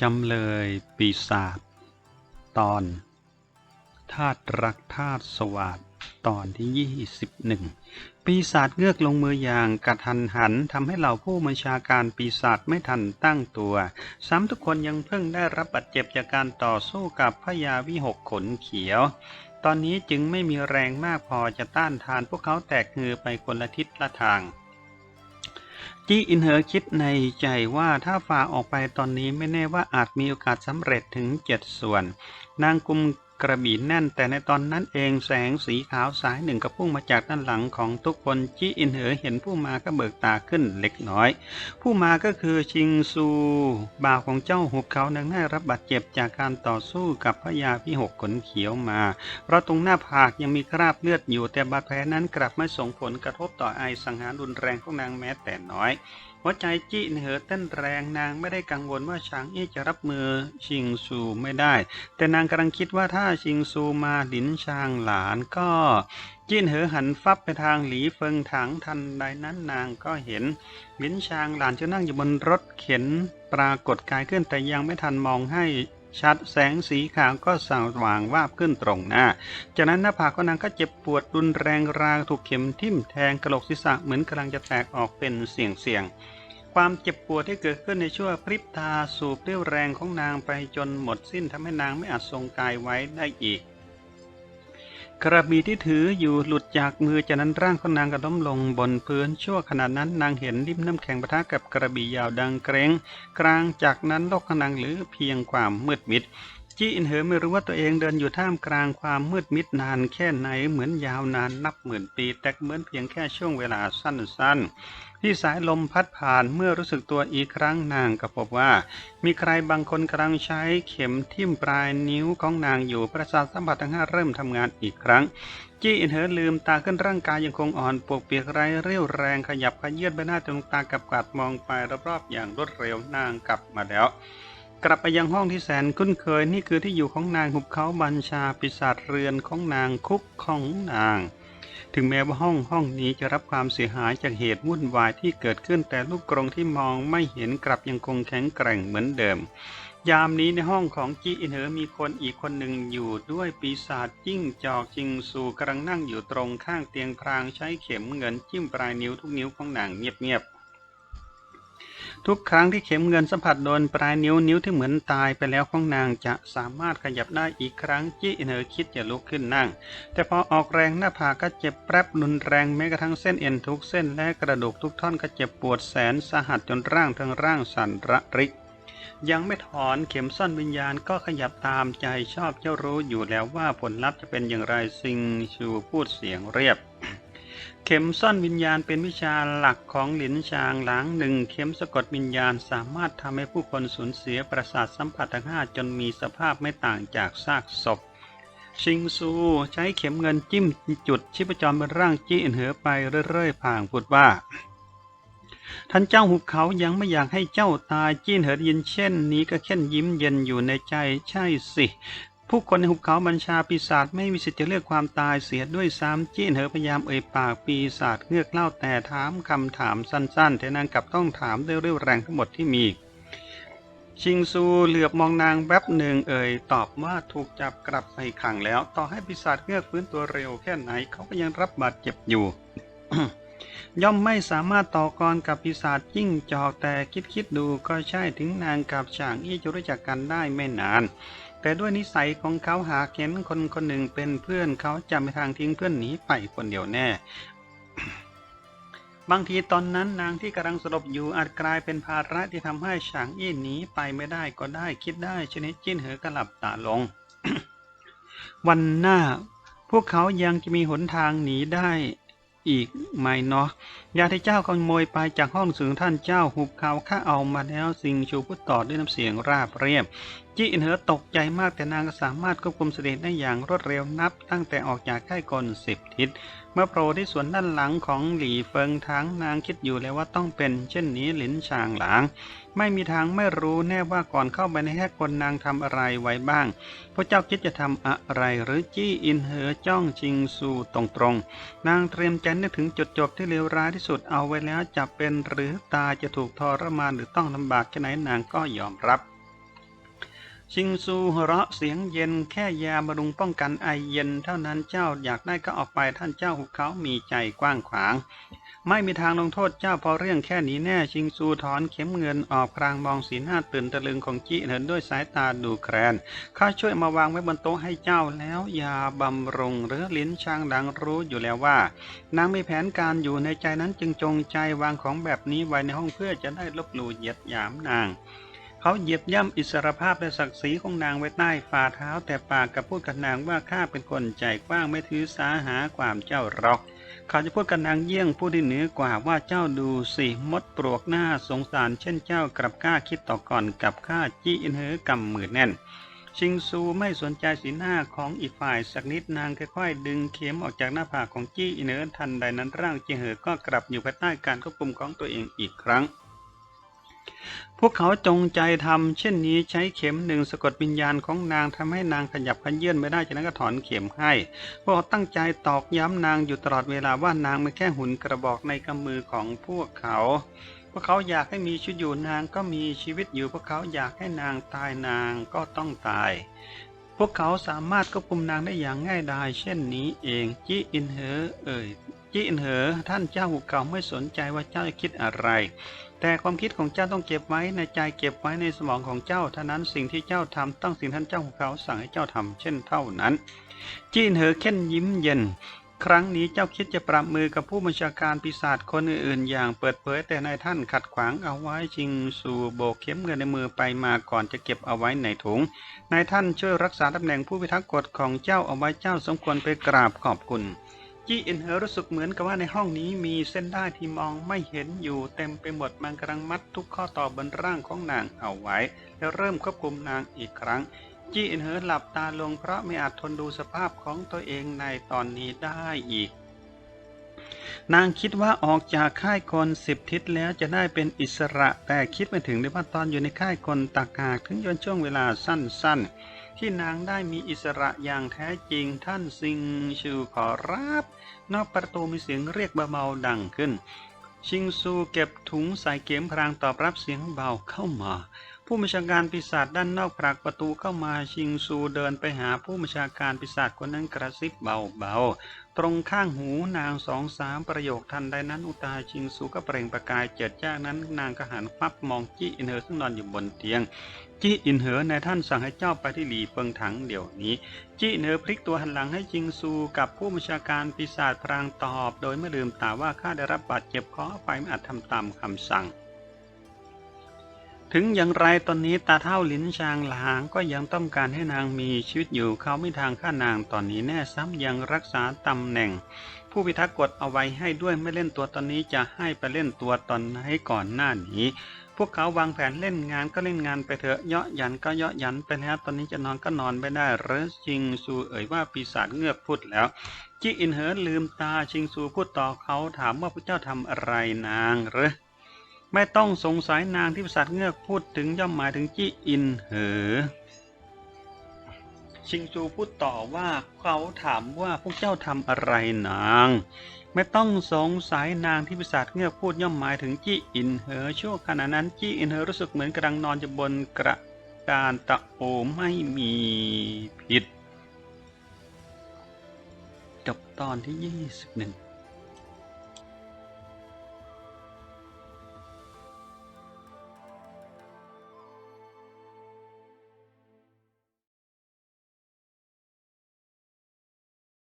จำเลยปีศาจตอนธาตุรักธาตุสวัสดตอนที่ 21 ปีศาจเงือกลงมืออย่างกระทันหันทำให้เหล่าผู้บัญชาการปีศาจไม่ทันตั้งตัว ซ้ำทุกคนยังเพิ่งได้รับบาดเจ็บจากการต่อสู้กับพญาวิหกขนเขียว ตอนนี้จึงไม่มีแรงมากพอจะต้านทานพวกเขาแตกฮือไปคนละทิศละทาง จี้อินเหอคิดในใจว่าถ้าฝ่าออกไปตอนนี้ไม่แน่ว่าอาจมีโอกาสสำเร็จถึงเจ็ดส่วน นางกุม กระบี่แน่น แต่ในตอนนั้นเองแสงสีขาวสายหนึ่งก็พุ่งมาจากด้านหลังของทุกคนจี้อินเหอเห็นผู้มาก็เบิกตาขึ้นเล็กน้อย ผู้มาก็คือชิงซูบ่าวของเจ้าหุบเขานางได้รับบาดเจ็บจากการต่อสู้กับพญาพิหกขนเขียวมา เพราะตรงหน้าผากยังมีคราบเลือดอยู่แต่บาดแผลนั้นกลับไม่ส่งผลกระทบต่อไอสังหารรุนแรงของนางแม้แต่น้อย หัวใจจี้เหอเต้นแรงนางไม่ได้กังวลว่าชางอี้จะรับมือชิงซูไม่ได้ แต่นางกำลังคิดว่าถ้าชิงซูมาดินช้างหลานก็จิ้นเหอหันฟับไปทางหลีเฟิงถังทันใดนั้นนางก็เห็นหลินช้างหลานจะนั่งอยู่บนรถเข็นปรากฏกายขึ้นแต่ยังไม่ทันมองให้ ชัด แสงสีขาวก็สว่างวาบขึ้นตรงหน้า จากนั้นหน้าผากของนางก็เจ็บปวดรุนแรงราวถูกเข็มทิ่มแทงกระโหลกศีรษะเหมือนกำลังจะแตกออกเป็นเสียงเสียงๆความเจ็บปวดที่เกิดขึ้นในชั่วพริบตาสูบเรี่ยวแรงของนางไปจนหมดสิ้นทำให้นางไม่อาจทรงกายไว้ได้อีก กระบี่ที่ถืออยู่หลุดจากมือจากนั้นร่างของนางก็ล้มลงบนพื้นชั่วขณะนั้นนางเห็นริมน้ำแข็งปะทะกับกระบี่ยาวดังเกรงกลางจากนั้นโลกของนางหรือเพียงความมืดมิดจี้อินเหอไม่รู้ว่าตัวเองเดินอยู่ท่ามกลางความมืดมิดนานแค่ไหนเหมือนยาวนานนับหมื่นปี แต่เหมือนเพียงแค่ช่วงเวลาสั้นๆ ที่สายลมพัดผ่านเมื่อรู้สึกตัวอีกครั้งนางก็พบว่า มีใครบางคนกำลังใช้เข็มทิ่มปลายนิ้วของนางอยู่ประสาทสัมผัสทั้งห้าเริ่มทำงานอีกครั้ง จี้อินเหอลืมตาขึ้นร่างกายยังคงอ่อนปวกเปียกไร้เรี่ยวแรงขยับขยื่นใบหน้าจนตากับกวาดมองไปรอบๆอย่างรวดเร็วนางกลับมาแล้วกลับไปยังห้องที่แสนคุ้นเคยนี่คือที่อยู่ของนางหุบเขาบัญชาปีศาจเรือนของนางคุกของนาง ถึงแม้ว่าห้องห้องนี้จะรับความเสียหายจากเหตุวุ่นวายที่เกิดขึ้นแต่ลูกกรงที่มองไม่เห็นกลับยังคงแข็งแกร่งเหมือนเดิม ยามนี้ในห้องของจีอินเหอมีคนอีกคนหนึ่งอยู่ด้วยปีศาจจิ้งจอกจิงซูกำลังนั่งอยู่ตรงข้างเตียงพรางใช้เข็มเงินจิ้มปลายนิ้วทุกนิ้วของนางเงียบๆ ทุกครั้งที่เข็มเงินสัมผัสโดนปลายนิ้วนิ้วที่เหมือนตายไปแล้วของนางจะสามารถขยับได้อีกครั้งจี้เนอคิดจะลุกขึ้นนั่ง แต่พอออกแรงหน้าผากก็เจ็บแปรบรุนแรงแม้กระทั่งเส้นเอ็นทุกเส้นและกระดูกทุกท่อนก็เจ็บปวดแสนสาหัสจนร่างทั้งร่างสั่นระริกยังไม่ถอนเข็มซ่อนวิญญาณก็ขยับตามใจชอบเจ้ารู้อยู่แล้วว่าผลลัพธ์จะเป็นอย่างไรซิงชูพูดเสียงเรียบ เข็มซ่อนวิญญาณเป็นวิชาหลักของหลินชางหลางหนึ่งเข็มสะกดวิญญาณสามารถทำให้ผู้คนสูญเสียประสาทสัมผัสทั้งห้าจนมีสภาพไม่ต่างจากซากศพ ชิงซูใช้เข็มเงินจิ้มจุดชีพจรบนร่างจี้อินเหือไปเรื่อยๆผ่างพูดว่าท่านเจ้าหุบเขายังไม่อยากให้เจ้าตายจี้นเหอได้ยินเช่น นี้ก็แค่นยิ้มเย็นอยู่ในใจใช่สิ ผู้คนในหุบเขาบัญชาปีศาจไม่มีสิทธิ์จะเลือกความตายเสียด้วยซ้ำจี้เหอพยายามเอ่ยปากปีศาจเงือกเล่าแต่ถามคำถามสั้นๆแต่นางกลับต้องถามด้วยเรี่ยวแรงทั้งหมดที่มี ชิงซูเหลือบมองนางแวบหนึ่งเอ่ยตอบว่าถูกจับกลับไปขังแล้ว ต่อให้ปีศาจเงือกฟื้นตัวเร็วแค่ไหนเขาก็ยังรับบาดเจ็บอยู่ย่อมไม่สามารถต่อกรกับปีศาจจิ้งจอกแต่คิดคิดๆดูก็ใช่ถึงนางกับฉางอี้จะรู้จักกันได้ไม่นาน แต่ด้วยนิสัยของเขาหากเห็นคนคนหนึ่งเป็นเพื่อนเขาจะไม่ทางทิ้งเพื่อนหนีไปคนเดียวแน่ บางทีตอนนั้นนางที่กำลังสลบอยู่อาจกลายเป็นภาระที่ทำให้ฉางอี้หนีไปไม่ได้ก็ได้คิดได้ชนิดจิ้นเหอกระหลับตาลง วันหน้า พวกเขายังจะมีหนทางหนีได้อีกไหมเนาะยาที่เจ้าขโมยไปจากห้องสูงท่านเจ้าหุบเขาข้าเอามาแล้วสิงชูพูดต่อด้วยน้ำเสียงราบเรียบ จี้อินเหอตกใจมากแต่นางก็สามารถควบคุมเสด็จได้อย่างรวดเร็วนับ ตั้งแต่ออกจากค่ายกลสิบทิศ เมื่อโผล่ที่สวนด้านหลังของหลี่เฟิงทางนางคิดอยู่แล้วว่าต้องเป็น เช่นนี้หลินชางหลาง ไม่มีทางไม่รู้แน่ว่าก่อนเข้าไปในแค่กลนางทำอะไรไว้บ้าง พระเจ้าคิดจะทำอะไรหรือจี้อินเหอจ้องชิงซูตรงๆ นางเตรียมใจนึกถึงจุดจบที่เลวร้ายที่สุดเอาไว้แล้วจะเป็นหรือตาจะถูกทรมานหรือต้องลำบากแค่ไหนนางก็ยอมรับ ชิงซูหัวเราะเสียงเย็นแค่ยาบำรุงป้องกันไอเย็น เท่านั้นเจ้าอยากได้ก็ออกไปท่านเจ้าหุบเขามีใจกว้างขวาง ไม่มีทางลงโทษเจ้าพราะเรื่องแค่นี้แน่ชิงซูถอนเข็มเงินออกพรางมองสีหน้าตื่นตะลึงของจิเหินด้วยสายตาดูแคลนข้าช่วยมาวางไว้บนโต๊ะให้เจ้าแล้วยาบำรุงหรือลิ้นช่างดังรู้อยู่แล้วว่านางมีแผนการอยู่ในใจนั้นจึงจงใจวางของแบบนี้ไว้ในห้องเพื่อจะได้ลบหลู่เหยียดหยามนาง เขาเหยียบย่ำอิสรภาพและศักดิ์ศรีของนางไว้ใต้ฝ่าเท้า แต่ปากกับพูดกับนางว่าข้าเป็นคนใจกว้างไม่ถือสาหาความเจ้าหรอก เขาจะพูดกับนางเยี่ยงผู้ที่เหนือกว่าว่าเจ้าดูสิมดปลวกหน้าสงสาร เช่นเจ้ากลับกล้าคิดต่อก่อนกับข้าจี้อินเฮอกำมือแน่นชิงซูไม่สนใจสีหน้าของอีกฝ่ายสักนิดนางค่อยๆดึงเข็มออกจากหน้าผากของจี้อินเฮอทันใดนั้นร่างจีเหอก็กลับอยู่ภายใต้การควบคุมของตัวเองอีกครั้ง พวกเขาจงใจทำเช่นนี้ใช้เข็มหนึ่งสะกดวิญญาณของนางทำให้นางขยับขยื่นไม่ได้จากนั้นก็ถอนเข็มให้พวกเขาตั้งใจตอกย้ำนางอยู่ตลอดเวลาว่านางเป็นแค่หุ่นกระบอกในกำมือของพวกเขาพวกเขาอยากให้มีชีวิตอยู่นางก็มีชีวิตอยู่พวกเขาอยากให้นางตายนางก็ต้องตาย พวกเขาสามารถควบคุมนางได้อย่างง่ายดายเช่นนี้เองจีอินเหอเอ่ย จีอินเหอท่านเจ้าหุกเก่าไม่สนใจว่าเจ้าจะคิดอะไร แต่ความคิดของเจ้าต้องเก็บไว้ในใจเก็บไว้ในสมองของเจ้าเท่านั้นสิ่งที่เจ้าทำต้องสิ่งท่านเจ้าหุกเขาสั่งให้เจ้าทำเช่นเท่านั้น จีอินเหอเค้นยิ้มเย็นครั้งนี้เจ้าคิดจะปรับมือกับผู้บัญชาการปีศาจคนอื่นๆ อย่างเปิดเผยแต่นายท่านขัดขวางเอาไว้ชิงสู่โบกเข็มเงินในมือไปมาก่อนจะเก็บเอาไว้ในถุงนายท่านช่วยรักษาตำแหน่งผู้พิทักษ์กฎของเจ้าเอาไว้เจ้าสมควรไปกราบขอบคุณ จีอินเหอรู้สึกเหมือนกับว่าในห้องนี้มีเส้นได้ที่มองไม่เห็นอยู่เต็มไปหมดมันกำลังมัดทุกข้อต่อบนร่างของนางเอาไว้ แล้วเริ่มควบคุมนางอีกครั้ง จีอินเหอหลับตาลงเพราะไม่อาจทนดูสภาพของตัวเองในตอนนี้ได้อีกนางคิดว่าออกจากค่ายคนสิบทิศแล้วจะได้เป็นอิสระ แต่คิดไม่ถึงเลยว่าตอนอยู่ในค่ายคนตากากถึงย้อนช่วงเวลาสั้นๆ ที่นางได้มีอิสระอย่างแท้จริงท่านซิงชูขอรับ นอกประตูมีเสียงเรียกเบาๆดังขึ้น ชิงซูเก็บถุงใส่เข็มพรางตอบรับเสียงเบาเข้ามา ผู้บัญชาการปีศาจด้านนอกผลักประตูเข้ามาชิงซูเดินไปหาผู้บัญชาการปีศาจคนนั้นกระซิบเบาๆ ตรงข้างหูนางสองสามประโยคทันใดนั้นอุตาชิงซูก็เปล่งประกายเจิดจ้านั้นนางก็หันฟับมองจี้อินเหอซึ่งนอนอยู่บนเตียง จี้อินเหอนท่านสั่งให้เจ้าไปที่หลีเฟิงถังเดี๋ยวนี้ จี้อินเหอพลิกตัวหันหลังให้จิงซูกับผู้บัญชาการปีศาจพรางตอบ โดยไม่ลืมตาว่าข้าได้รับบาดเจ็บขอไปไม่อาจทำตามคำสั่ง ถึงอย่างไรตอนนี้ตาเท่าลินชางหลางก็ยังต้องการให้นางมีชีวิตอยู่เขาไม่ทางฆ่านางตอนนี้แน่ซ้ำยังรักษาตำแหน่ง ผู้พิทักษ์กฎเอาไว้ให้ด้วยไม่เล่นตัวตอนนี้จะให้ไปเล่นตัวตอนไหนก่อนหน้านี้พวกเขาวางแผนเล่นงานก็เล่นงานไปเถอะเยาะหยันก็เยาะหยันไปแล้วตอนนี้จะนอนก็นอนไม่ได้หรือชิงซูเอ่ยว่าปีศาจเงือกพูดแล้วจิอินเหอลืมตาชิงซูพูดต่อเขาถามว่าพระเจ้าทำอะไรนางหรือ ไม่ต้องสงสัยนางที่ปีศาจเงือกพูดถึงย่อมหมายถึงจิอินเหอ ชิงซูพูดต่อว่าเขาถามว่าพวกเจ้าทำอะไรนาง ไม่ต้องสงสัยนางที่ปีศาจเงือกพูดย่อมหมายถึงจี้อินเหอช่วงขณะนั้นจี้อินเหอรู้สึกเหมือนกำลังนอนอยู่บนกระดานตะโอไม่มีผิด จบตอนที่ 21